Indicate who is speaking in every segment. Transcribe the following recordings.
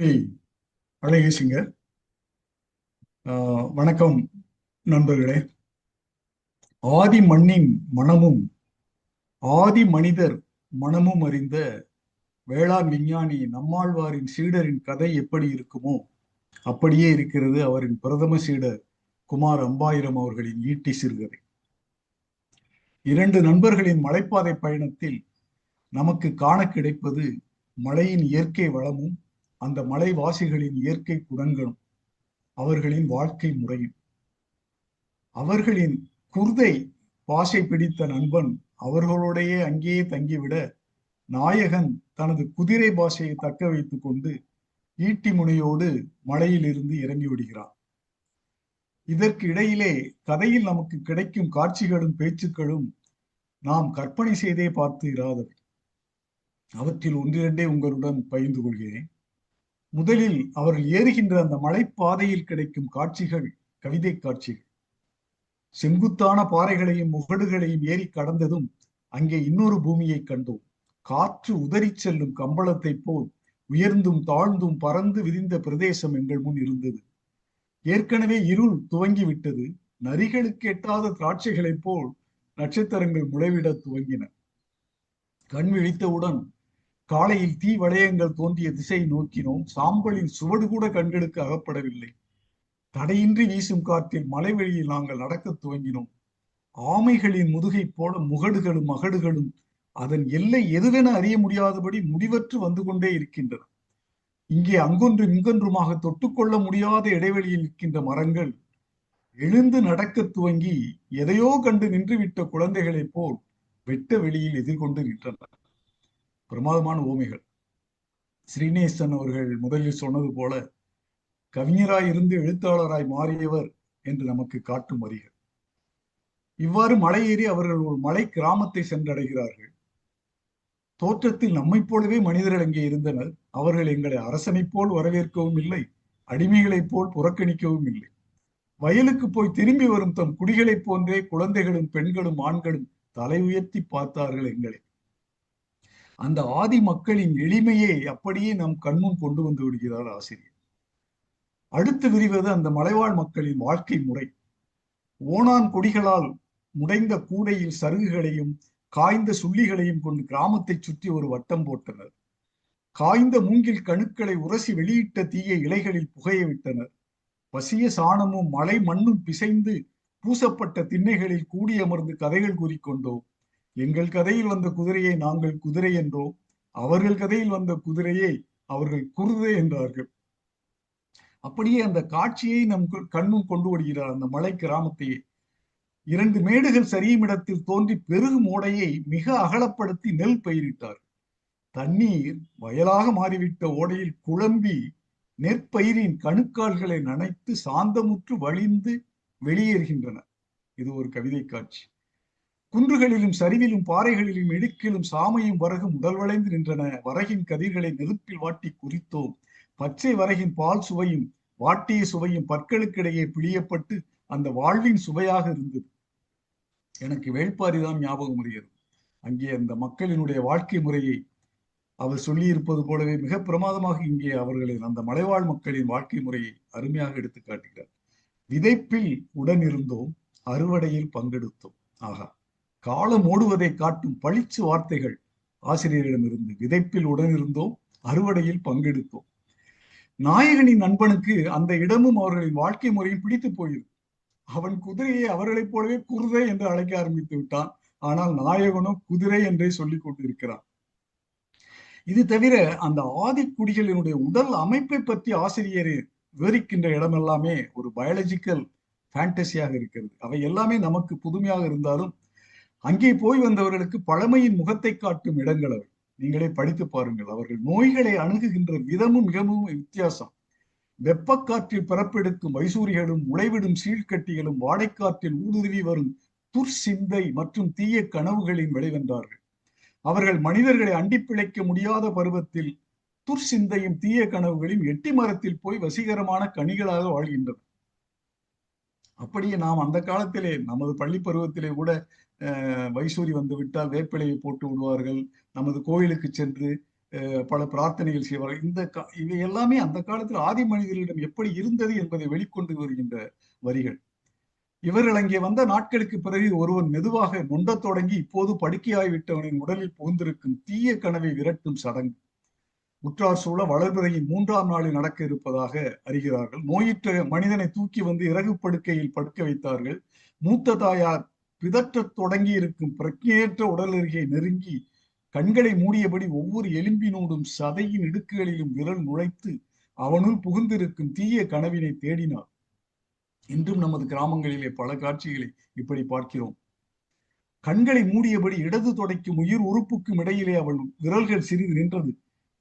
Speaker 1: ஏய், அழகேசிங்க ஆஹ், வணக்கம் நண்பர்களே. ஆதி மண்ணின் மனமும் ஆதி மனிதர் மனமும் அறிந்த வேளாண் விஞ்ஞானி நம்மாழ்வாரின் சீடரின் கதை எப்படி இருக்குமோ அப்படியே இருக்கிறது அவரின் பிரதம சீடர் குமார் அம்பாயிரம் அவர்களின் ஈட்டி சிறுகதை. இரண்டு நண்பர்களின் மலைப்பாதை பயணத்தில் நமக்கு காண கிடைப்பது மலையின் இயற்கை வளமும் அந்த மலைவாசிகளின் இயற்கை குணங்களும் அவர்களின் வாழ்க்கை முறையும். அவர்களின் குர்தை பாசை பிடித்த நண்பன் அவர்களுடைய அங்கேயே தங்கிவிட நாயகன் தனது குதிரை பாஷையை தக்க வைத்துக் கொண்டு ஈட்டி முனையோடு மலையிலிருந்து இறங்கி விடுகிறான் இதற்கு இடையிலே கதையில் நமக்கு கிடைக்கும் காட்சிகளும் பேச்சுக்களும் நாம் கற்பனை செய்தே பார்த்து இராதவை. அவற்றில் ஒன்றிரண்டே உங்களுடன் பகிர்ந்து கொள்கிறேன். முதலில் அவர்கள் ஏறுகின்ற அந்த மலைப்பாதையில் கிடைக்கும் காட்சிகள் கவிதை காட்சிகள். செங்குத்தான பாறைகளையும் முகடுகளையும் ஏறி கடந்ததும் அங்கே இன்னொரு பூமியை கண்டோம். காற்று உதறிச் செல்லும் கம்பளத்தைப் போல் உயர்ந்தும் தாழ்ந்தும் பறந்து விரிந்த பிரதேசம் எங்கள் முன் இருந்தது. ஏற்கனவே இருள் துவங்கி விட்டது நரிகளுக்கு எட்டாத திராட்சைகளைப் போல் நட்சத்திரங்கள் முளைவிட துவங்கின. கண் விழித்தவுடன் காலையில் தீ வளையங்கள் தோன்றிய திசை நோக்கினோம். சாம்பலின் சுவடு கூட கண்களுக்கு அகப்படவில்லை. தடையின்றி வீசும் காற்றில் மலைவெளியில் நாங்கள் நடக்கத் துவங்கினோம். ஆமைகளின் முதுகை போல முகடுகளும் மகடுகளும் அதன் எல்லை எதுவென அறிய முடியாதபடி முடிவற்று வந்து கொண்டே இருக்கின்றன. இங்கே அங்கொன்றும் இங்கொன்றுமாக தொட்டுக்கொள்ள முடியாத இடைவெளியில் இருக்கின்ற மரங்கள் எழுந்து நடக்கத் துவங்கி எதையோ கண்டு நின்றுவிட்ட குழந்தைகளைப் போல் வெட்ட வெளியில் எதிர்கொண்டு நின்றன. பிரமாதமான ஓமைகள் ஸ்ரீநேசன் அவர்கள் முதலில் சொன்னது போல கவிஞராய் இருந்து எழுத்தாளராய் மாறியவர் என்று நமக்கு காட்டும் வரிகள். இவ்வாறு மலை ஏறி அவர்கள் ஒரு மலை கிராமத்தை சென்றடைகிறார்கள். தோற்றத்தில் நம்மைப் போலவே மனிதர்கள் அங்கே இருந்தனர். அவர்கள் எங்களை அரசனைப் போல் வரவேற்கவும் இல்லை அடிமைகளைப் போல் புறக்கணிக்கவும் இல்லை. வயலுக்கு போய் திரும்பி வரும் தம் குடிகளைப் போன்றே குழந்தைகளும் பெண்களும் ஆண்களும் தலை உயர்த்தி பார்த்தார்கள் எங்களை. அந்த ஆதி மக்களின் எளிமையை அப்படியே நம் கண்முன் கொண்டு வந்து விடுகிறார் ஆசிரியர். அடுத்து விரிவது அந்த மலைவாழ் மக்களின் வாழ்க்கை முறை. ஓணான் கொடிகளால் முடைந்த கூடையில் சருகுகளையும் காய்ந்த சுள்ளிகளையும் கொண்டு கிராமத்தை சுற்றி ஒரு வட்டம் போட்டனர். காய்ந்த மூங்கில் கணுக்களை உரசி வெளியிட்ட தீய இலைகளில் புகைய விட்டனர். பசிய சாணமும் மலை மண்ணும் பிசைந்து பூசப்பட்ட திண்ணைகளில் கூடியமர்ந்து கதைகள் கூறிக்கொண்டோம். எங்கள் கதையில் வந்த குதிரையை நாங்கள் குதிரை என்றோம் அவர்கள் கதையில் வந்த குதிரையை அவர்கள் குருதை என்றார்கள். அப்படியே அந்த காட்சியை நம் கண்ணும் கொண்டு வருகிறார் அந்த மலை கிராமத்தையே. இரண்டு மேடுகள் சரியும் இடத்தில் தோன்றி பெருகும் ஓடையை மிக அகலப்படுத்தி நெல் பயிரிட்டார். தண்ணீர் வயலாக மாறிவிட்ட ஓடையில் குழம்பி நெற்பயிரின் கணுக்கால்களை நனைத்து சாந்தமுற்று வழிந்து வெளியேறுகின்றன. இது ஒரு கவிதை காட்சி. குன்றுகளிலும் சரிவிலும் பாறைகளிலும் இடுக்கிலும் சாமையும் வரகும் உடல் வளைந்து நின்றன. வரகின் கதிர்களை நெருப்பில் வாட்டி குறித்தோம். பச்சை வரகின் பால் சுவையும் வாட்டிய சுவையும் பற்களுக்கிடையே பிழியப்பட்டு அந்த வாழ்வின் சுவையாக இருந்தது. எனக்கு வேள்பாரிதான் ஞாபகம் வருகிறது அங்கே அந்த மக்களினுடைய வாழ்க்கை முறையை அவர் சொல்லியிருப்பது போலவே மிக பிரமாதமாக இங்கே அவர்களின் அந்த மலைவாழ் மக்களின் வாழ்க்கை முறையை அருமையாக எடுத்து காட்டுகிறார். விதைப்பில் உடன் இருந்தோம் அறுவடையில் பங்கெடுத்தோம். ஆகா. காலம் ஓடுவதை காட்டும் பளிச்சு வார்த்தைகள் ஆசிரியரிடமிருந்து விதைப்பில் உடனிருந்தோம் அறுவடையில் பங்கெடுத்தோம். நாயகனின் நண்பனுக்கு அந்த இடமும் அவர்களின் வாழ்க்கை முறையும் பிடித்து போயிரு. அவன் குதிரையை அவர்களைப் போலவே குருதை என்று அழைக்க ஆரம்பித்து விட்டான். ஆனால் நாயகனும் குதிரை என்றே சொல்லிக் கொண்டிருக்கிறான். இது தவிர அந்த ஆதிக்குடிகளினுடைய உடல் அமைப்பை பற்றி ஆசிரியரை விவரிக்கின்ற இடம் எல்லாமே ஒரு பயாலஜிக்கல் ஃபேண்டசியாக இருக்கிறது. அவை எல்லாமே நமக்கு புதுமையாக இருந்தாலும் அங்கே போய் வந்தவர்களுக்கு பழமையின் முகத்தை காட்டும் இடங்கள் அவை. நீங்களே படித்து பாருங்கள் அவர்கள் நோய்களை அணுகுகின்ற விதமும் மிகவும் வித்தியாசம். வெப்பக்காற்றில் பிறப்பெடுக்கும் வைசூரிகளும் உழைவிடும் சீழ்கட்டிகளும் வாடைக்காற்றில் ஊடுருவி வரும் துர்சிந்தை மற்றும் தீய கனவுகளின் விளைவென்றார்கள். அவர்கள் மனிதர்களை அண்டி பிழைக்க முடியாத பருவத்தில் துர்சிந்தையும் தீய கனவுகளையும் எட்டி மரத்தில் போய் வசீகரமான கனிகளாக வாழ்கின்றனர். அப்படியே நாம் அந்த காலத்திலே நமது பள்ளி பருவத்திலே கூட வைசூரி வந்து விட்டால் வேப்பிலையை போட்டு விடுவார்கள். நமது கோயிலுக்கு சென்று பல பிரார்த்தனைகள் செய்வார்கள். இந்த இவை எல்லாமே அந்த காலத்தில் ஆதி மனிதர்களிடம் எப்படி இருந்தது என்பதை வெளிக்கொண்டு வருகின்ற வரிகள். இவர்கள் அங்கே வந்த நாட்களுக்கு பிறகு ஒருவன் மெதுவாக நொண்டத் தொடங்கி இப்போது படுக்கையாய்விட்டவனின் உடலில் புகுந்திருக்கும் தீய கனவை விரட்டும் சடங்கு. உற்றார் சூழ வளர்பிறையின் மூன்றாம் நாளில் நடக்க இருப்பதாக அறிகிறார்கள். நோயிற்ற மனிதனை தூக்கி வந்து இறகு படுக்கையில் படுக்க வைத்தார்கள். மூத்த தாயார் பிதற்றத் தொடங்கி இருக்கும் பிரக்ஞையற்ற உடல் அருகே நெருங்கி கண்களை மூடியபடி ஒவ்வொரு எலும்பினோடும் சதையின் இடுக்குகளிலும் விரல் நுழைத்து அவனுள் புகுந்திருக்கும் தீய கனவினை தேடினார் இன்றும் நமது கிராமங்களிலே பல காட்சிகளை இப்படி பார்க்கிறோம். கண்களை மூடியபடி இடது தொடைக்கும் உயிர் உறுப்புக்கும் இடையிலே அவள் விரல்கள் சிறிது நின்றது.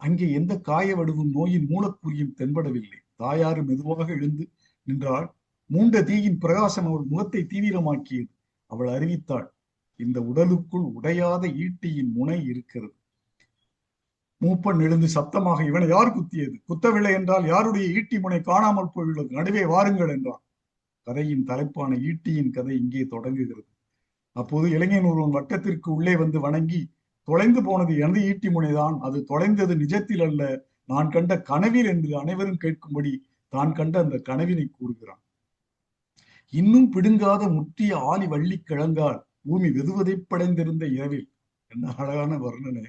Speaker 1: அங்கே எந்த காய வடுவும் நோயின் மூலக்கூறியும் தென்படவில்லை. தாயாறு மெதுவாக எழுந்து நின்றாள். மூண்ட தீயின் பிரகாசம் அவள் முகத்தை தீவிரமாக்கியது. அவள் அறிவித்தாள் இந்த உடலுக்குள் உடையாத ஈட்டியின் முனை இருக்கிறது. மூப்பன் எழுந்து சத்தமாக இவனை யார் குத்தியது? குத்தவில்லை என்றால் யாருடைய ஈட்டி முனை காணாமல் போயுள்ளது? நடுவே வாருங்கள் என்றான். கதையின் தலைப்பான ஈட்டியின் கதை இங்கே தொடங்குகிறது. அப்போது இளைஞன் ஒருவன் வட்டத்திற்கு உள்ளே வந்து வணங்கி தொலைந்து போனது எனது ஈட்டி முனைதான். அது தொலைந்தது நிஜத்தில் அல்ல. நான் கண்ட கனவில் என்று அனைவரும் கேட்கும்படி தான் கண்ட அந்த கனவினை கூறுகிறான். இன்னும் பிடுங்காத முற்றிய ஆலி வள்ளி கிழங்கால் பூமி வெதுவதைப்படைந்திருந்த இரவில். என்ன அழகான வர்ணனை.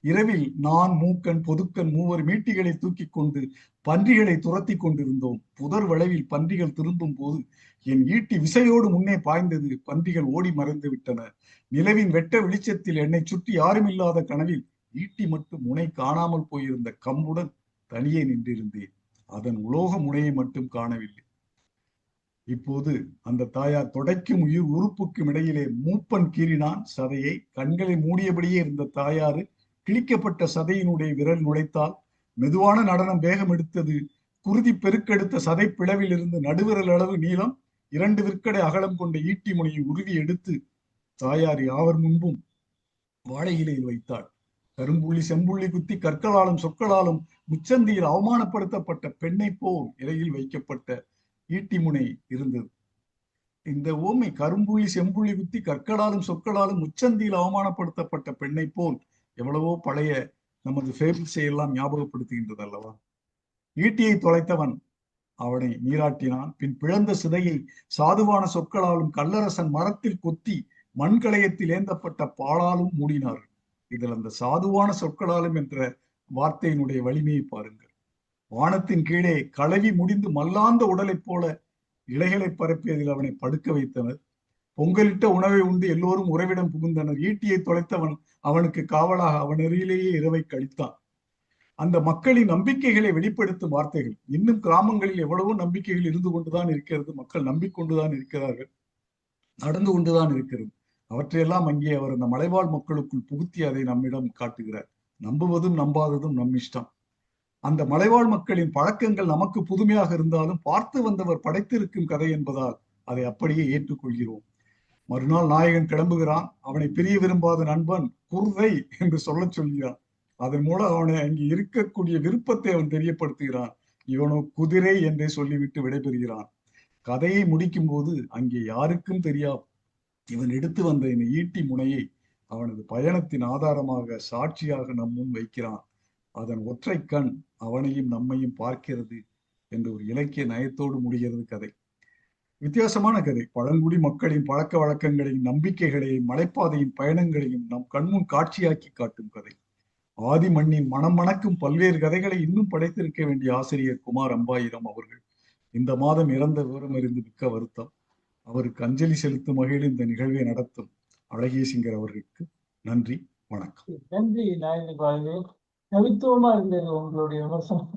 Speaker 1: இரவில் நான் மூக்கன் பொதுக்கன் மூவர் மீட்டிகளை தூக்கி கொண்டு பன்றிகளை துரத்தி கொண்டிருந்தோம். புதர் வளைவில் பன்றிகள் திரும்பும் போது என் ஈட்டி விசையோடு முன்னே பாய்ந்தது. பன்றிகள் ஓடி மறைந்து விட்டன. நிலவின் வெட்ட வெளிச்சத்தில் என்னை சுற்றி யாரும் இல்லாத கனவில் ஈட்டி மட்டும் முனை காணாமல் போயிருந்த கம்புடன் தனியே நின்றிருந்தேன். அதன் உலோக முனையை மட்டும் காணவில்லை. இப்போது அந்த தாயார் தொடைக்கும் உயிர் உறுப்புக்கும் இடையிலே மூப்பன் கீறினான். சதையை கண்களை மூடியபடியே இருந்த தாயாறு கிழிக்கப்பட்ட சதையினுடைய விரல் நுழைத்தால் மெதுவான நடனம் வேகம் எடுத்தது. குருதி பெருக்கெடுத்த சதை பிளவில் இருந்து நடுவிரல் அளவு நீளம் இரண்டு விற்கடை அகலம் கொண்ட ஈட்டி முனையை உருவி எடுத்து தாயார் யாவர் முன்பும் வாழை இலையில் வைத்தாள். கரும்புள்ளி செம்புள்ளி குத்தி கற்களாலும் சொற்களாலும் முச்சந்தியில் அவமானப்படுத்தப்பட்ட பெண்ணை போல் இலையில் வைக்கப்பட்ட ஈட்டி முனை இருந்தது. இந்த ஓமை கரும்புலி செம்புலி குத்தி கற்களாலும் சொற்களாலும் உச்சந்தியில் அவமானப்படுத்தப்பட்ட பெண்ணை போல் எவ்வளவோ பழைய நமது ஃபேபிள்ஸை எல்லாம் ஞாபகப்படுத்துகின்றது அல்லவா? ஈட்டியை தொலைத்தவன் அவனை நீராட்டினான். பின் பிழந்த சிதையை சாதுவான சொற்களாலும் கல்லரசன் மரத்தில் கொத்தி மண்களையத்தில் ஏந்தப்பட்ட பாலாலும் மூடினார்கள். இதில் அந்த சாதுவான சொற்களாலும் என்ற வார்த்தையினுடைய வலிமையை பாருங்கள். வானத்தின் கீழே களவி முடிந்து மல்லாந்த உடலைப் போல இலைகளை பரப்பியதில் அவனை படுக்க வைத்தனர். பொங்கலிட்ட உணவை உண்டு எல்லோரும் உறவிடம் புகுந்தனர். ஈட்டியை தொலைத்தவன் அவனுக்கு காவலாக அவன் இரவை கழித்தான். அந்த மக்களின் நம்பிக்கைகளை வெளிப்படுத்தும் வார்த்தைகள். இன்னும் கிராமங்களில் எவ்வளவோ நம்பிக்கைகள் இருந்து கொண்டுதான் இருக்கிறது. மக்கள் நம்பிக்கொண்டுதான் இருக்கிறார்கள். நடந்து கொண்டுதான் இருக்கிறது. அவற்றையெல்லாம் அங்கே அவர் அந்த மலைவாழ் மக்களுக்குள் புகுத்தி அதை நம்மிடம் காட்டுகிறார். நம்புவதும் நம்பாததும் நம் இஷ்டம். அந்த மலைவாழ் மக்களின் பழக்கங்கள் நமக்கு புதுமையாக இருந்தாலும் பார்த்து வந்தவர் படைத்திருக்கும் கதை என்பதால் அதை அப்படியே ஏற்றுக்கொள்கிறோம். மறுநாள் நாயகன் கிளம்புகிறான். அவனை பிரிய விரும்பாத நண்பன் குர்தை என்று சொல்லச் சொல்கிறான். அதன் மூலம் அவனை அங்கே இருக்கக்கூடிய விருப்பத்தை அவன் தெரியப்படுத்துகிறான். இவனோ குதிரை என்றே சொல்லிவிட்டு விடைபெறுகிறான். கதையை முடிக்கும் போது அங்கே யாருக்கும் தெரியா இவன் எடுத்து வந்த இந்த ஈட்டி முனையை அவனது பயணத்தின் ஆதாரமாக சாட்சியாக நம் முன் வைக்கிறான். அதன் ஒற்றை கண் அவனையும் நம்மையும் பார்க்கிறது என்ற ஒரு இலக்கிய நயத்தோடு முடிகிறது கதை. வித்தியாசமான கதை. பழங்குடி மக்களின் பழக்க வழக்கங்களையும் நம்பிக்கைகளையும் மலைப்பாதையின் பயணங்களையும் நம் கண்முன் காட்சியாக்கி காட்டும் கதை. ஆதி மண்ணின் மனம் மணக்கும் பல்வேறு கதைகளை இன்னும் படைத்திருக்க வேண்டிய ஆசிரியர் குமார் அம்பாயிரம் அவர்கள் இந்த மாதம் இறந்த விவரம் அறிந்து மிக்க வருத்தம். அவருக்கு அஞ்சலி செலுத்தும் வகையில் இந்த நிகழ்வை நடத்தும் அழகிய சிங்கர் அவர்களுக்கு நன்றி வணக்கம்.
Speaker 2: நன்றி கவித்துவமா இருந்தது உங்களுடைய விமர்சனம்.